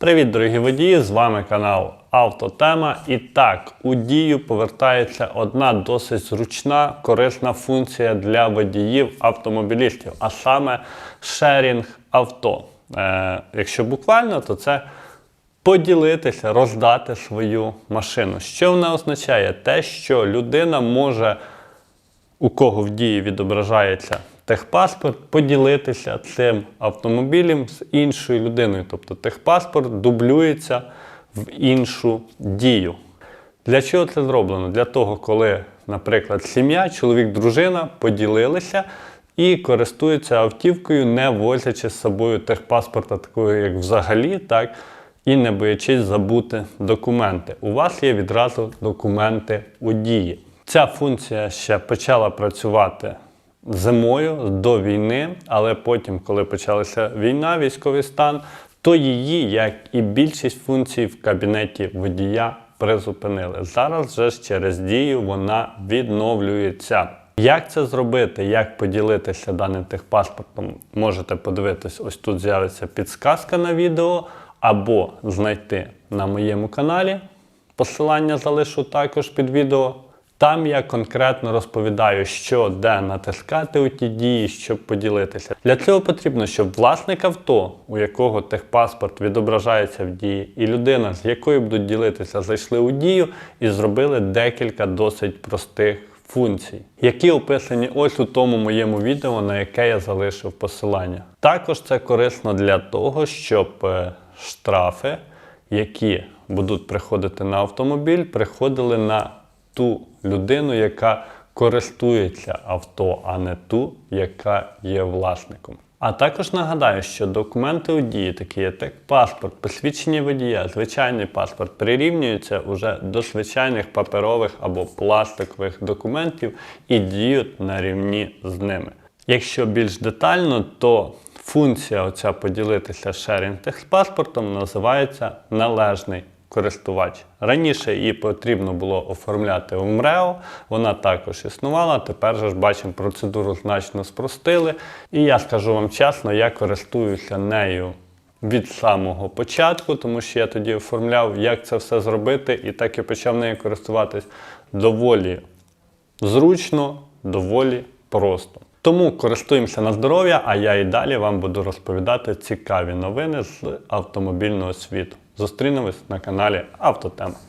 Привіт, дорогі водії! З вами канал Автотема. І так, у дію повертається одна досить зручна, корисна функція для водіїв автомобілістів, а саме шерінг авто. Е, якщо буквально, то це поділитися, роздати свою машину. Що вона означає? Те, що людина може у кого в дії відображається техпаспорт, поділитися цим автомобілем з іншою людиною. Тобто техпаспорт дублюється в іншу дію. Для чого це зроблено? Для того, коли, наприклад, сім'я, чоловік, дружина поділилися і користуються автівкою, не возячи з собою техпаспорта, такого як взагалі, так, і не боячись забути документи. У вас є відразу документи у дії. Ця функція ще почала працювати зимою до війни, але потім, коли почалася війна, військовий стан, то її, як і більшість функцій в кабінеті водія, призупинили. Зараз вже ж через дію вона відновлюється. Як це зробити, як поділитися даним техпаспортом, можете подивитись, ось тут з'явиться підсказка на відео, або знайти на моєму каналі. Посилання залишу також під відео. Там я конкретно розповідаю, що де натискати у ті дії, щоб поділитися. Для цього потрібно, щоб власник авто, у якого техпаспорт відображається в дії, і людина, з якою будуть ділитися, зайшли у дію і зробили декілька досить простих функцій, які описані ось у тому моєму відео, на яке я залишив посилання. Також це корисно для того, щоб е, штрафи, які будуть приходити на автомобіль, приходили на ту людину, яка користується авто, а не ту, яка є власником. А також нагадаю, що документи у дії, такі як паспорт, посвідчення водія, звичайний паспорт, прирівнюються уже до звичайних паперових або пластикових документів і діють на рівні з ними. Якщо більш детально, то функція оця поділитися шерінг техпаспортом називається належний користувач. Раніше її потрібно було оформляти в МРЕО, вона також існувала. Тепер же ж бачимо, процедуру значно спростили. І я скажу вам чесно, я користуюся нею від самого початку, тому що я тоді оформляв, як це все зробити, і так і почав нею користуватись доволі зручно, доволі просто. Тому користуємося на здоров'я, а я і далі вам буду розповідати цікаві новини з автомобільного світу. Зустрінемось на каналі Автотема.